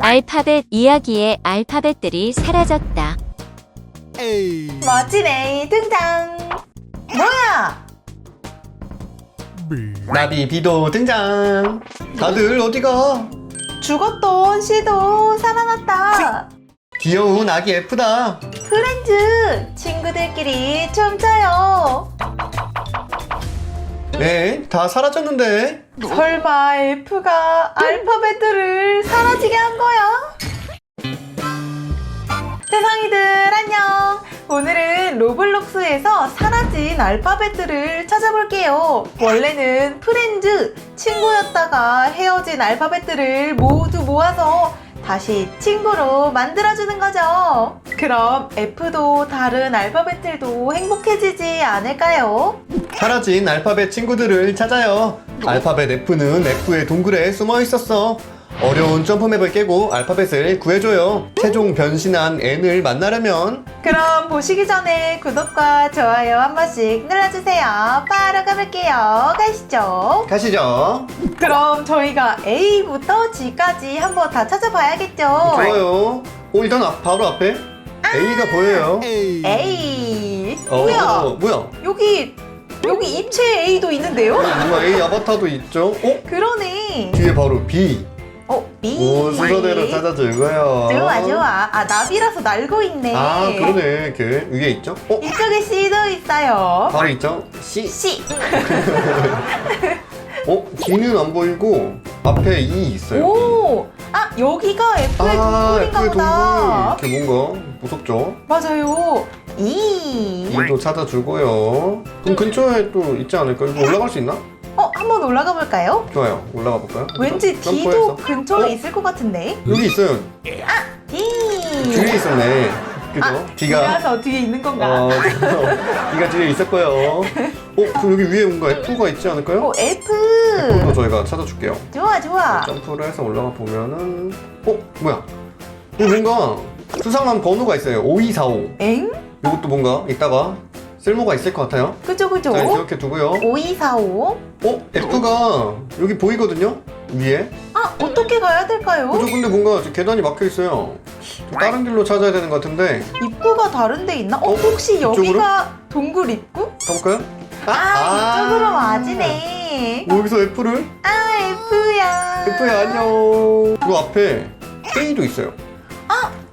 알파벳 이야기의 알파벳들이 사라졌다. 멋진 A 등장. 뭐야? 나비 비도 등장. 다들 어디가? 죽었던 C도 살아났다. 귀여운 아기 F다. 프렌즈 친구들끼리 춤춰요. 네, 다 사라졌는데. 설마 F가 알파벳들을 사라지게 한 거야? 세상이들 안녕. 오늘은 로블록스에서 사라진 알파벳들을 찾아볼게요. 원래는 프렌즈 친구였다가 헤어진 알파벳들을 모두 모아서 다시 친구로 만들어주는 거죠. 그럼 F도 다른 알파벳들도 행복해지지 않을까요? 사라진 알파벳 친구들을 찾아요. 알파벳 F는 F의 동굴에 숨어 있었어. 어려운 점프맵을 깨고 알파벳을 구해줘요. 최종 변신한 N을 만나려면 그럼 보시기 전에 구독과 좋아요 한 번씩 눌러주세요. 바로 가볼게요. 가시죠. 가시죠. 그럼 저희가 A부터 G까지 한번 다 찾아봐야겠죠. 좋아요. 오, 일단 앞, 바로 앞에 A가 보여요. A. 어, 뭐야? 뭐야? 여기 여기 입체 A도 있는데요? 뭔가 A 아바타도 있죠? 어? 그러네. 뒤에 바로 B. 어 B. 오, 순서대로 찾아주고요. 좋아 좋아. 아 나비라서 날고 있네. 아, 그러네. 이렇게 위에 있죠? 어? 이쪽에 C도 있어요. 바로 있죠? C. C. 어? D는 안 보이고 앞에 E 있어요. 오. 아 여기가 F의 동굴인가 F의 보다. 동굴. 이렇게 뭔가 무섭죠? 맞아요. 이. E도 찾아주고요. 그럼 근처에 또 있지 않을까요? 이거 올라갈 수 있나? 어, 한번 올라가 볼까요? 좋아요. 올라가 볼까요? 왠지 점프해서. D도 근처에 어? 있을 것 같은데. 여기 있어요. D. 뒤에 있었네. 그죠? 아, D가. D라서 뒤에 있는 건가? 어, D가 뒤에 있었고요. 어, 그럼 여기 위에 뭔가 F가 있지 않을까요? 오, F. F도 저희가 찾아줄게요. 좋아, 좋아. 점프를 해서 올라가 보면은 어? 뭐야? 여기 뭔가 수상한 번호가 있어요 5245 엥? 이것도 뭔가 이따가 쓸모가 있을 것 같아요 그죠, 그죠. 자 이렇게 두고요 5245. 어? F가 여기 보이거든요? 위에 아, 어떻게 가야 될까요? 그죠 근데 뭔가 저 계단이 막혀 있어요 좀 다른 길로 찾아야 되는 것 같은데 입구가 다른 데 있나? 어, 어? 혹시 이쪽으로? 여기가 동굴 입구? 가볼까요? 아, 이쪽으로 맞으네. 뭐 여기서 F를? 아, F야. F야 안녕 그 앞에 K도 있어요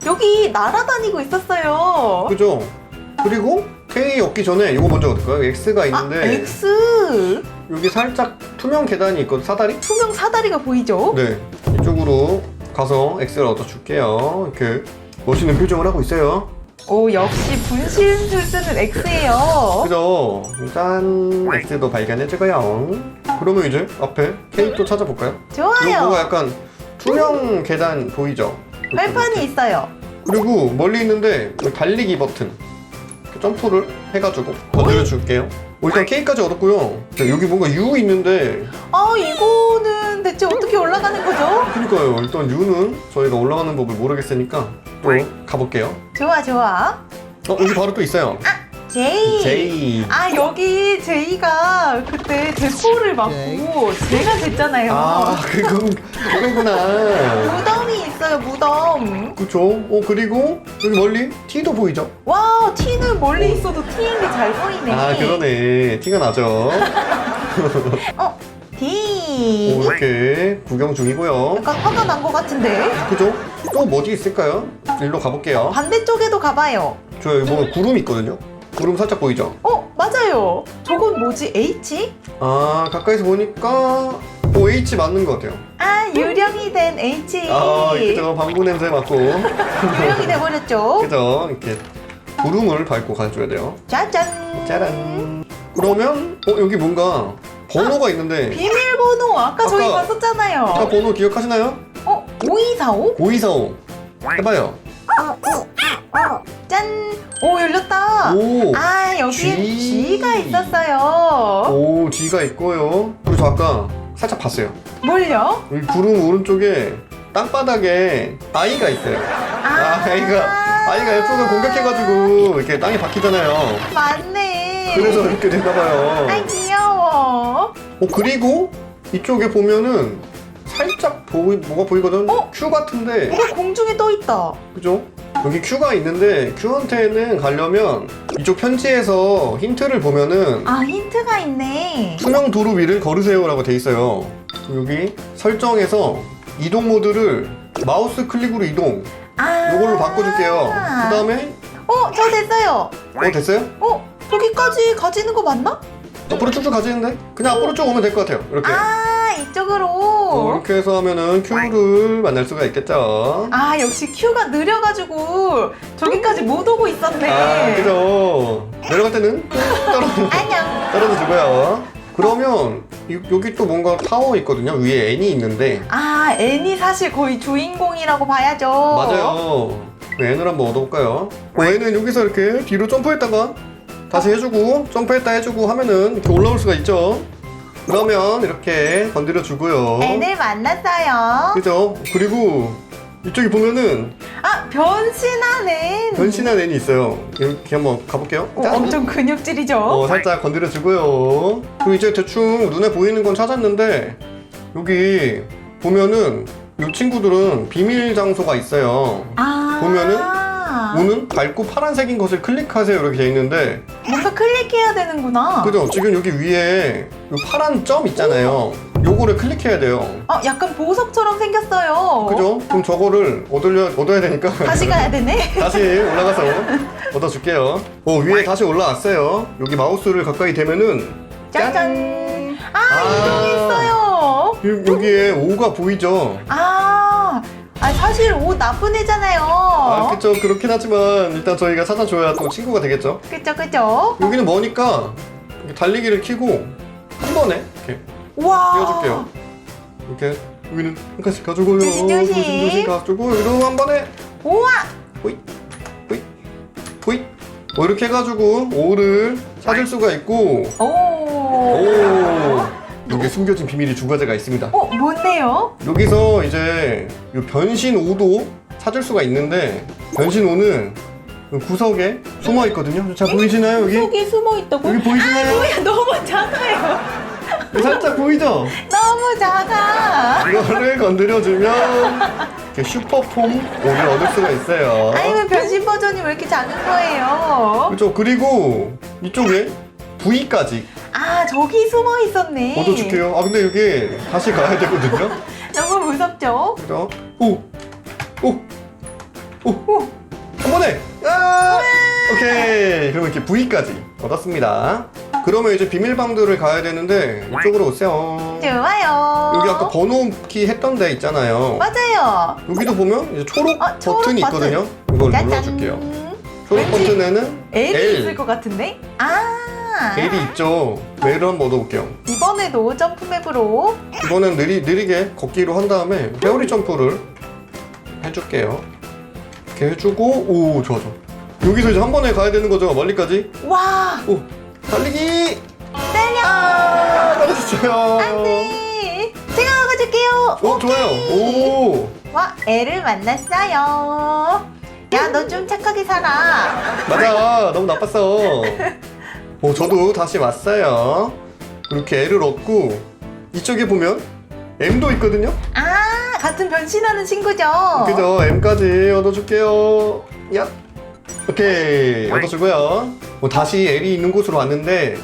여기 날아다니고 있었어요. 그죠? 그리고 K 얻기 전에 이거 먼저 얻을까요? X가 아, 있는데 X. 여기 살짝 투명 계단이 있거든 사다리? 투명 사다리가 보이죠? 네 이쪽으로 가서 X를 얻어 줄게요 이렇게 멋있는 표정을 하고 있어요 오, 역시 분신술 쓰는 X예요. 그죠? 짠 X도 발견해주고요 그러면 이제 앞에 K 또 찾아볼까요? 이거 뭔가 좋아요. 약간 투명 계단 보이죠? 발판이 있어요. 그리고 멀리 있는데 여기 달리기 버튼 점프를 해가지고 건드려줄게요. 어, 일단 K까지 얻었고요. 자, 여기 뭔가 U 있는데. 아, 이거는 대체 어떻게 올라가는 거죠? 그러니까요. 일단 U는 저희가 올라가는 법을 모르겠으니까 또 가볼게요. 좋아, 좋아. 어 여기 바로 또 있어요. J. J. 아, 여기 J가 그때 대포를 맞고 제가 됐잖아요. 아 그건 그거구나. 무덤이 있어요, 무덤. 그쵸? 어 그리고 여기 멀리 T도 보이죠? 와, T는 멀리 있어도 T인 게 잘 보이네. 아 그러네. 티가 나죠? 어. 오 이렇게 구경 중이고요. 약간 화가 난 것 같은데? 그죠? 또 뭐지 있을까요? 일로 가볼게요. 반대쪽에도 가봐요. 저 여기 뭔가 구름 있거든요 구름 살짝 보이죠 어, 맞아요. 저건 뭐지? H? 아 가까이서 보니까 오 H 맞는 것 같아요 아, 유령이 된 H. 아 그죠 방구 냄새 맡고 유령이 돼버렸죠? 그죠 이렇게 구름을 밟고 가줘야 돼요 짜잔. 짜란. 그러면 어 여기 뭔가 번호가 있는데 비밀번호 아까 저희 아까- 봤었잖아요. 아까 번호 기억하시나요? 어, 5245? 5245 해봐요. 짠. 오, 열렸다. 오. 아, 여기에 G. G가 있었어요. 오 G가 있고요. 그리고 저 아까 살짝 봤어요. 뭘요? 여기 구름 오른쪽에 땅바닥에 아이가 있어요. 아, 아이가 아이가 F가 공격해가지고 이렇게 땅에 박히잖아요. 맞네. 그래서 이렇게 됐나봐요. 아이, 귀여워. 어 그리고 이쪽에 보면은 살짝 보이, 뭐가 보이거든? 어? Q 같은데 뭐가 공중에 떠 있다. 그죠? 여기 Q가 있는데 Q한테는 가려면 이쪽 편지에서 힌트를 보면은 아 힌트가 있네. 투명 도로 위를 걸으세요라고 돼 있어요. 여기 설정에서 이동 모드를 마우스 클릭으로 이동 아. 이걸로 바꿔줄게요. 그 다음에 어, 저 됐어요. 어 됐어요? 어, 저기까지 가지는 거 맞나? 앞으로 쭉쭉 가지는데 그냥 앞으로 쭉 오면 될 것 같아요. 이렇게 아, 어, 이쪽으로. 이렇게 해서 하면은 Q를 만날 수가 있겠죠. 아, 역시 큐가 느려가지고 저기까지 못 오고 있었네. 아 그죠. 내려갈 때는 떨어져 안녕. 떨어져 주고요. 그러면 이- 여기 또 뭔가 타워 있거든요. 위에 N이 있는데 아, N이 사실 거의 주인공이라고 봐야죠. 맞아요. 네, N을 한번 얻어볼까요? 어, N은 여기서 이렇게 뒤로 점프했다가 다시 해주고 점프했다 해주고 하면은 이렇게 올라올 수가 있죠. 그러면 이렇게 건드려 주고요. N을 만났어요. 그죠? 그리고 이쪽에 보면은 아, 변신한 N. 변신한 N이 있어요. 이렇게 한번 가볼게요. 어, 짠! 엄청 근육질이죠? 어, 살짝 건드려 주고요. 그리고 이제 대충 눈에 보이는 건 찾았는데 여기 보면은 이 친구들은 비밀 장소가 있어요. 아. 보면은 문은 밝고 파란색인 것을 클릭하세요 이렇게 돼 있는데 뭔가 클릭해야 되는구나. 그죠? 지금 여기 위에 이 파란 점 있잖아요. 요거를 클릭해야 돼요. 어, 약간 보석처럼 생겼어요. 그죠? 그럼 저거를 얻으려, 얻어야 되니까 다시 가야 되네. 다시 올라가서 얻어줄게요. 어, 위에 다시 올라왔어요. 여기 마우스를 가까이 대면은 짠짠. 아, 아. 이동했어요. 여- 여기에 O가 보이죠? 아, 아 사실 옷 나쁜 애잖아요. 아, 그쵸. 그렇긴 하지만 일단 저희가 찾아줘야 또 친구가 되겠죠? 그쵸, 그쵸. 여기는 뭐니까 이렇게 달리기를 키고 한 번에 이렇게 와. 띄워줄게요. 이렇게 여기는 한 칸씩 가지고요. 조심, 조심. 가지고 여기도 한 번에 우와. 호잇 호잇 호잇 뭐 이렇게 해가지고 오를 찾을 수가 있고 오. 오 여기 숨겨진 비밀이 두 가지가 있습니다. 어, 뭔데요? 여기서 이제 이 변신 오도 찾을 수가 있는데 변신 오는 그 구석에 숨어 있거든요. 잘 보이시나요 여기? 속에 숨어 있다고? 여기 보이시나요? 아, 뭐야, 너무 작아요. 살짝 보이죠? 너무 작아. 이거를 건드려주면 이렇게 슈퍼폼 오를 얻을 수가 있어요. 아이고, 변신 버전이 왜 이렇게 작은 거예요? 그렇죠. 그리고 이쪽에 V까지 아, 저기 숨어 있었네. 얻어줄게요. 아 근데 여기 다시 가야 되거든요. 너무 무섭죠? 그죠? 오, 오, 오, 오. 한 번에. 아! 오케이. 그러면 이렇게 V까지 얻었습니다. 그러면 이제 비밀방들을 가야 되는데 이쪽으로 오세요. 좋아요. 여기 아까 번호 키 했던 데 있잖아요. 맞아요. 여기도 보면 이제 초록 어, 초록 버튼이 버튼. 있거든요. 이걸 짜잔. 눌러줄게요. 초록 왠지 버튼에는 L이 L, 있을 것 같은데? 아. L이 있죠. L을 한번 얻어볼게요. 이번에도 점프맵으로 이번엔 느리, 느리게 걷기로 한 다음에 회오리 점프를 해줄게요. 이렇게 해주고 오 좋아 좋아. 여기서 이제 한 번에 가야 되는 거죠 멀리까지. 와 오 달리기. 때려 아 떨어졌어요. 안돼 제가 먹어줄게요 오 좋아요. 오 와 애를 만났어요 야 너 좀 착하게 살아 맞아 너무 나빴어. 오 저도 다시 왔어요. 이렇게 L을 얻고 이쪽에 보면 M도 있거든요. 아 같은 변신하는 친구죠 그죠 M까지 얻어줄게요. 야 오케이 얻어주고요. 뭐 다시 L이 있는 곳으로 왔는데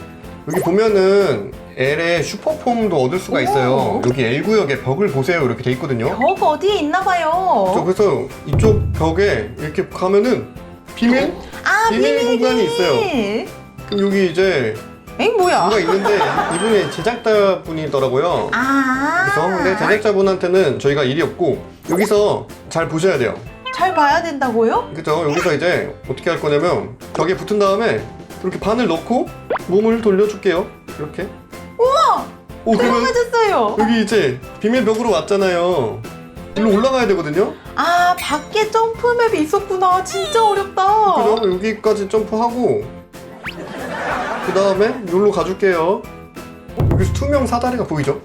여기 보면은 L의 슈퍼폼도 얻을 수가 있어요. 오. 여기 L 구역에 벽을 보세요 이렇게 돼 있거든요. 벽 어디에 있나봐요 저 그래서 이쪽 벽에 이렇게 가면은 비밀 아 비밀 비밀 공간이 있어요. 그럼 여기 이제 엥 뭐야 뭐가 있는데 이분이 제작자 분이더라고요. 아 그래서 근데 제작자분한테는 저희가 일이 없고 여기서 잘 보셔야 돼요. 잘 봐야 된다고요? 그죠? 여기서 이제 어떻게 할 거냐면 벽에 붙은 다음에 이렇게 반을 넣고 몸을 돌려줄게요. 이렇게. 우와 오 그러면 들어가졌어요 여기 이제 비밀 벽으로 왔잖아요. 일로 올라가야 되거든요. 아 밖에 점프맵이 있었구나 진짜 어렵다 그죠? 여기까지 점프하고 그 다음에 여기로 가줄게요. 여기서 투명 사다리가 보이죠?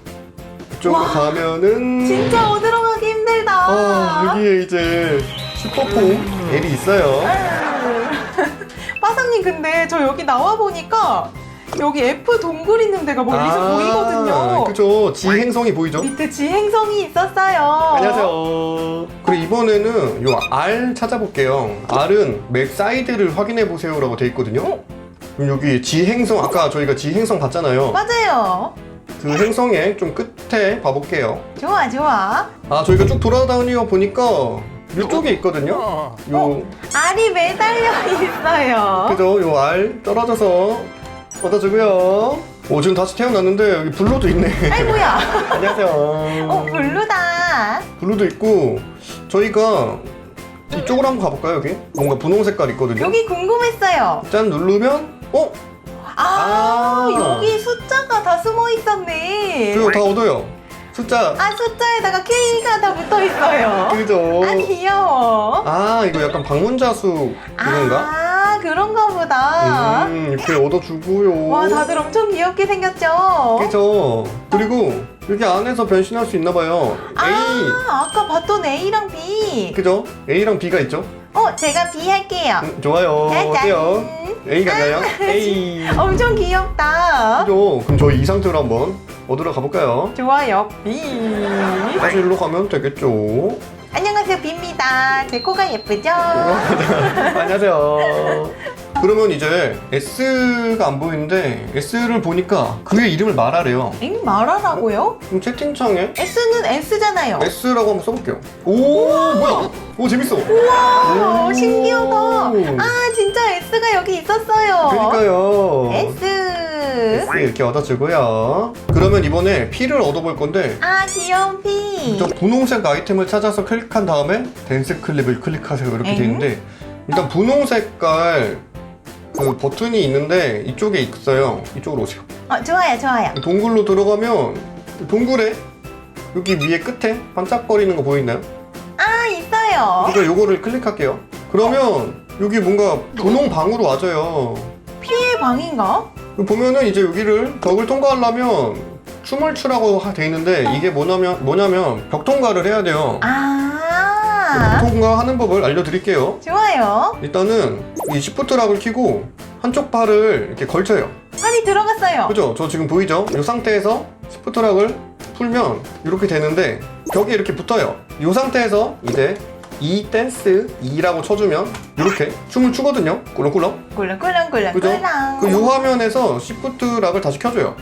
이쪽으로 와. 가면은 진짜 어디로 가기 힘들다 아 여기에 이제 슈퍼폼 L이 있어요. 빠상님 근데 저 여기 나와 보니까 여기 F 동굴 있는 데가 멀리서 보이거든요. 아, 그죠. 지행성이 보이죠? 밑에 지행성이 있었어요. 안녕하세요. 그리고 이번에는 요 R 찾아볼게요. R은 맵 사이드를 확인해 보세요라고 돼 있거든요. 어? 그럼 여기 지행성 아까 저희가 지행성 봤잖아요. 맞아요. 그 행성의 좀 끝에 봐볼게요. 좋아, 좋아. 아 저희가 쭉 돌아다니어 보니까 이쪽에 있거든요. 요 알이 매달려 있어요. 그죠? 요 알 떨어져서 얻어주고요. 오 지금 다시 태어났는데 여기 블루도 있네. 아이고야. 안녕하세요. 어, 블루다. 블루도 있고 저희가 이쪽으로 한번 가볼까요 여기? 뭔가 분홍 색깔 있거든요. 여기 궁금했어요. 짠 누르면 어? 아, 아. 여기 숫자가 다 숨어 있었네. 저거 다 얻어요. 숫자. 아, 숫자에다가 K가 다 붙어 있어요. 그죠? 아, 귀여워. 아 이거 약간 방문자수 이건가? 아, 그런가 보다. 음 이렇게 얻어주고요. 와, 다들 엄청 귀엽게 생겼죠? 그죠? 그리고 여기 안에서 변신할 수 있나 봐요. A 아, 아까 봤던 A랑 B. 그죠? A랑 B가 있죠? 어, 제가 B 할게요. 음, 좋아요. 짜잔. 어때요? A 가나요? A. 엄청 귀엽다. 그죠? 그럼 저희 이 상태로 한번 얻으러 가볼까요? 좋아요, B. 다시 일로 가면 되겠죠? 안녕하세요, B입니다. 제 코가 예쁘죠? 안녕하세요. 그러면 이제 S가 안 보이는데 S를 보니까 그의 이름을 말하래요. 엥, 말하라고요? 그럼 채팅창에 S는 S잖아요. S라고 한번 써볼게요. 오 뭐야? 오 재밌어. 우와, 오. 신기하다. 아, 진짜 S가 여기 있었어요. 그러니까요. S. S 이렇게 얻어주고요. 그러면 이번에 P를 얻어볼 건데 아, 귀여운 P. 저 분홍색 아이템을 찾아서 클릭한 다음에 댄스 클립을 클릭하세요 이렇게 돼 엥? 있는데 일단 분홍 색깔 그 버튼이 있는데 이쪽에 있어요. 이쪽으로 오세요. 어, 좋아요, 좋아요. 동굴로 들어가면 동굴에 여기 위에 끝에 반짝거리는 거 보이나요? 아, 있어요. 그러니까 요거를 클릭할게요. 그러면 여기 뭔가 분홍 방으로 와줘요. P의 방인가? 보면은 이제 여기를 벽을 통과하려면 춤을 추라고 하- 돼 있는데 이게 뭐냐면 뭐냐면 벽 통과를 해야 돼요. 아, 벽 통과하는 법을 알려드릴게요. 좋아요. 일단은 이 시프트락을 켜고 한쪽 팔을 이렇게 걸쳐요. 팔이 들어갔어요. 그죠? 저 지금 보이죠? 이 상태에서 시프트락을 풀면 이렇게 되는데 벽에 이렇게 붙어요. 이 상태에서 이제 이 댄스 2라고 쳐주면 이렇게 춤을 추거든요. 꿀렁꿀렁. 꿀렁꿀렁꿀렁. 그죠? 꿀렁. 그 요 화면에서 시프트락을 다시 켜줘요.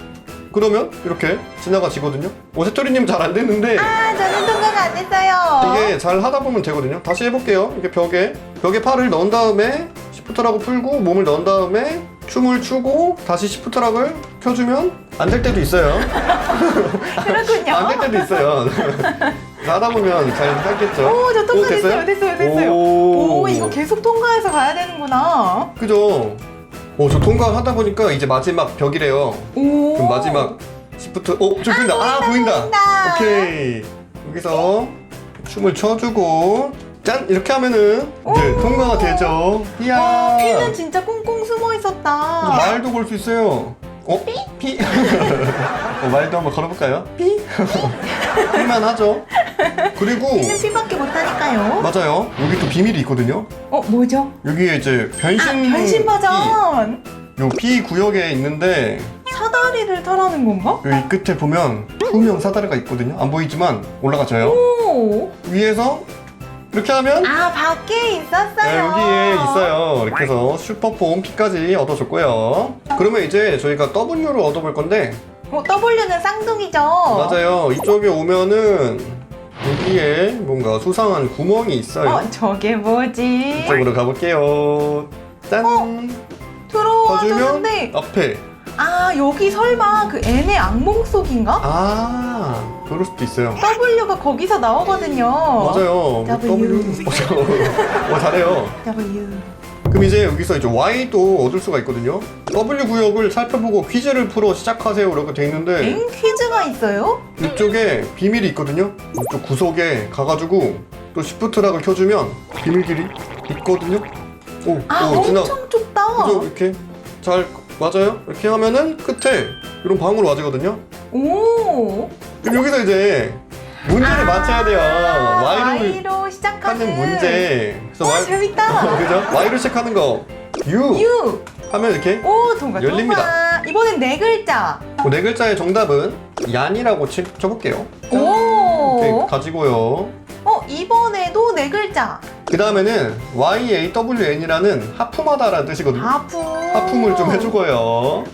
그러면 이렇게 지나가지거든요. 오 세토리님 잘 안 됐는데 아, 저는 통과가 안 됐어요. 이게 잘 하다 보면 되거든요. 다시 해볼게요. 이렇게 벽에 벽에 팔을 넣은 다음에 시프트락을 풀고 몸을 넣은 다음에 춤을 추고 다시 시프트락을 켜주면 안 될 때도 있어요. 그렇군요. 안 될 때도 있어요. 하다 보면 잘 하겠죠. 오, 저 오, 통과됐어요. 됐어요, 됐어요. 오, 오, 이거 계속 통과해서 가야 되는구나. 그죠? 오, 저 통과하다 보니까 이제 마지막 벽이래요. 오. 그럼 마지막 시프트, 오, 저 보인다. 아, 보인다. 보인다. 오케이. 여기서 춤을 춰주고, 짠! 이렇게 하면은 이제 통과가 되죠. 이야. 와, 피는 진짜 꽁꽁 숨어 있었다. 말도 걸 수 있어요. 어? 피? 피? 어, 말도 한번 걸어볼까요? 피? 피만 하죠. 그리고, 피는 피밖에 못하니까요. 맞아요. 여기 또 비밀이 있거든요. 어, 뭐죠? 여기에 이제 변신. 아, 변신 버전. 요 P 구역에 있는데, 사다리를 타라는 건가? 여기 끝에 보면 투명 사다리가 있거든요. 안 보이지만 올라가져요. 오. 위에서 이렇게 하면 아, 밖에 있었어요. 네, 여기에 있어요. 이렇게 해서 슈퍼폼 P까지 얻어줬고요. 그러면 이제 저희가 W를 얻어볼 건데 어, W는 쌍둥이죠. 맞아요. 이쪽에 오면은 여기에 뭔가 수상한 구멍이 있어요. 어, 저게 뭐지? 이쪽으로 가볼게요. 짠! 들어와줬는데 봐주면 앞에 아 여기 설마 그 N의 악몽 속인가? 아 그럴 수도 있어요. W가 거기서 나오거든요. 맞아요. W. 어, 잘해요. W. 그럼 이제 여기서 이제 Y도 얻을 수가 있거든요. W 구역을 살펴보고 퀴즈를 풀어 시작하세요. 이렇게 돼 있는데 N 퀴즈가 있어요? 이쪽에 비밀이 있거든요. 이쪽 구석에 가가지고 또 시프트락을 켜주면 비밀길이 있거든요. 오, 아 오, 지나. 엄청 좁다. 그죠? 이렇게 잘 맞아요. 이렇게 하면은 끝에 이런 방으로 와지거든요. 오. 그럼 여기서 이제 문제를 맞춰야 돼요. 아, Y로 시작하는 하는 문제. 그래서 와 Y, 재밌다. 그죠? Y로 시작하는 거 U, U. 하면 이렇게 오 통과 열립니다. 통과. 이번엔 네 글자. 어, 네 글자의 정답은 얀이라고 치, 쳐볼게요. 짠. 오. 이렇게 가지고요. 어, 이번에도 네 글자. 그 다음에는 YAWN이라는 하품하다라는 뜻이거든요. 하품. 하품을 좀 해주고요.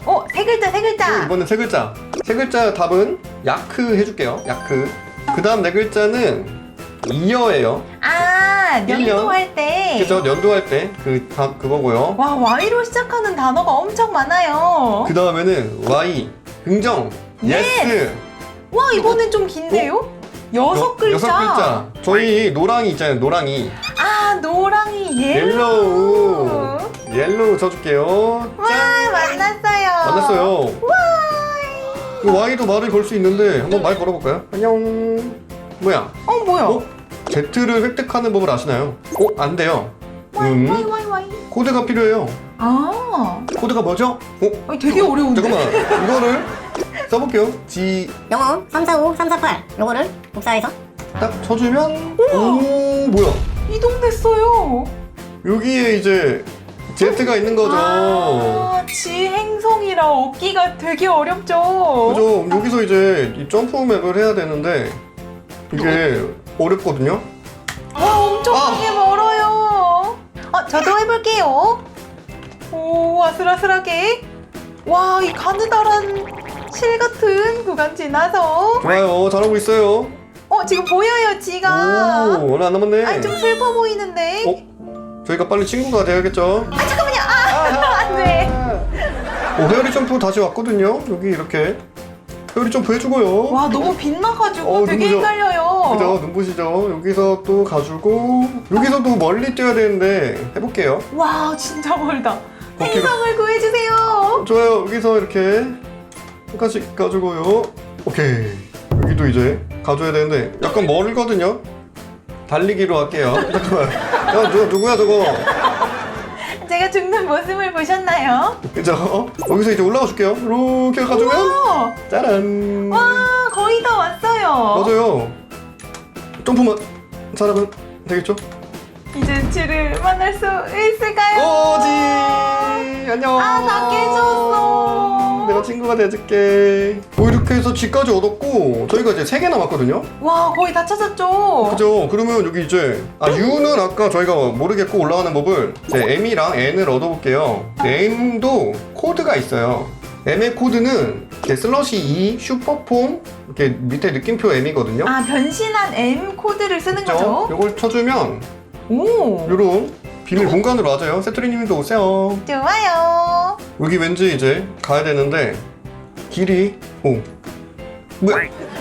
어, 세 글자, 세 글자. 그리고 이번엔 세 글자. 세 글자 답은 야크 해줄게요. 야크. 그 다음 네 글자는 이어예요. 아. 연도할 때. 그죠? 연도할 때그다 그거고요. 와, Y로 시작하는 단어가 엄청 많아요. 그 다음에는 Y 긍정 예스 와, 이번엔 좀 긴데요? 여섯 여- 글자. 여섯 글자. 저희 노랑이 있잖아요. 노랑이 아, 노랑이 옐로우 옐로우. 옐로우 쳐줄게요. 와, 짠 만났어요. 만났어요. 와. 그 Y도 말을 걸 수 있는데 한번 말 걸어볼까요? 안녕. 뭐야? 어, 뭐야? 어? Z를 획득하는 법을 아시나요? 어? 안 돼요. 와이, 음. 와이, 와이, 와이. 코드가 필요해요. 아, 코드가 뭐죠? 어? 아니, 되게 어려운데? 잠깐만. 이거를 써볼게요. G 영어 345, 348 요거를 복사해서 딱 쳐주면 오 뭐야? 이동됐어요. 여기에 이제 Z가 있는 거죠. 아, 지행성이라 얻기가 되게 어렵죠. 그죠? 여기서 이제 이 점프 맵을 해야 되는데 이게 어렵거든요. 와, 엄청 아. 되게 멀어요. 어, 저도 해볼게요. 오, 아슬아슬하게. 와, 이 가느다란 실 같은 구간 지나서. 좋아요. 잘하고 있어요. 어, 지금 보여요, 지가. 오, 얼마 안 남았네. 아니, 좀 슬퍼 보이는데. 어? 저희가 빨리 친구가 돼야겠죠? 아, 잠깐만요. 아, 안 돼. 오, 헤어리 점프 다시 왔거든요. 여기 이렇게. 헤어리 점프 해주고요. 와, 너무 빛나가지고 어, 되게 눈부셔. 헷갈려요. 그죠? 눈부시죠? 여기서 또 가지고, 여기서도 멀리 뛰어야 되는데, 해볼게요. 와, 진짜 멀다. 행성을 구해주세요. 좋아요. 여기서 이렇게, 하나씩 가지고요. 오케이. 여기도 이제 가져야 되는데, 약간 멀거든요? 달리기로 할게요. 잠깐만. 야, 누, 누구야, 저거? 제가 죽는 모습을 보셨나요? 그죠? 여기서 이제 올라가 줄게요. 이렇게 가져면, 우와, 짜란. 와, 거의 다 왔어요. 맞아요. 점프만 잘하면 되겠죠? 이제 지를 만날 수 있을까요? 오지 안녕. 아, 나 깨졌어. 내가 친구가 돼줄게. 뭐 이렇게 해서 G까지 얻었고 저희가 이제 세 개 남았거든요. 와, 거의 다 찾았죠? 그죠? 그러면 여기 이제 아 U는 아까 저희가 모르겠고 올라가는 법을 이제 M이랑 N을 얻어볼게요. M도 코드가 있어요. M의 코드는 이렇게 슬러시 E 슈퍼폼 이렇게 밑에 느낌표 M이거든요. 아, 변신한 M 코드를 쓰는 거죠? 이걸 쳐주면 오, 이런 비밀 공간으로 와줘요. 세토리님도 오세요. 좋아요. 여기 왠지 이제 가야 되는데 길이 오 뭐야?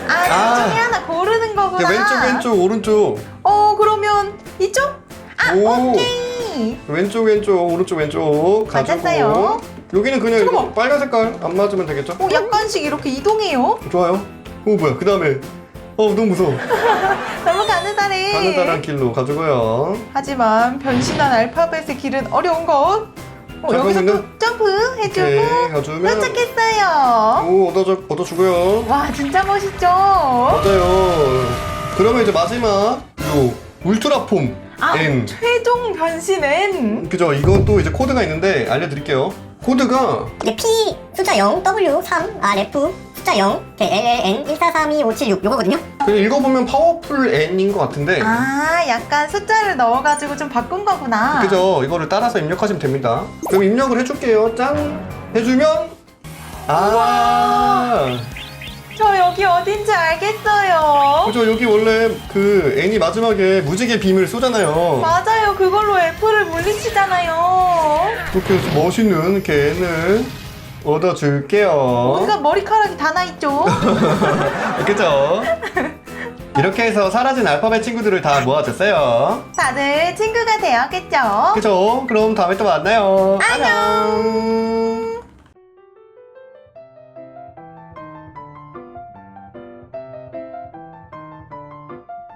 아, 아. 둘 중에 하나 고르는 거구나. 왼쪽 왼쪽 오른쪽 어, 그러면 이쪽? 아, 오. 오케이. 왼쪽 왼쪽 오른쪽 왼쪽 가지고 맞았어요. 여기는 그냥 잠깐만. 빨간 색깔 안 맞으면 되겠죠? 오, 약간씩 이렇게 이동해요. 좋아요. 오 뭐야 그 다음에 어 너무 무서워. 너무 가느다래. 가느다란 길로 가지고요. 하지만 변신한 알파벳의 길은 어려운 것. 어, 자, 여기서 또 점프 해주고 가주면 도착했어요. 오 얻어줘 얻어주고요. 와 진짜 멋있죠? 맞아요. 그러면 이제 마지막 요 울트라폼 아 N 최종 변신 N. 그죠? 이건 또 이제 코드가 있는데 알려드릴게요. 코드가 이게 P 숫자 0, W 3, R, F 숫자 0, 이렇게 L, L, N 1, 4, 3, 2, 5, 7, 6 요거거든요 그냥 읽어보면 파워풀 N인 것 같은데 아 약간 숫자를 넣어가지고 좀 바꾼 거구나. 그죠? 이거를 따라서 입력하시면 됩니다. 그럼 입력을 해줄게요. 짠! 해주면 아 저 여기 어딘지 알겠어요. 그죠? 여기 원래 그 N이 마지막에 무지개 빔을 쏘잖아요. 맞아요. 그걸로 F를 물리치잖아요. 이렇게 해서 멋있는 N을 얻어줄게요. 뭔가 머리카락이 다 나 있죠. 그죠? 이렇게 해서 사라진 알파벳 친구들을 다 모아줬어요. 다들 친구가 되었겠죠? 그죠? 그럼 다음에 또 만나요. 안녕.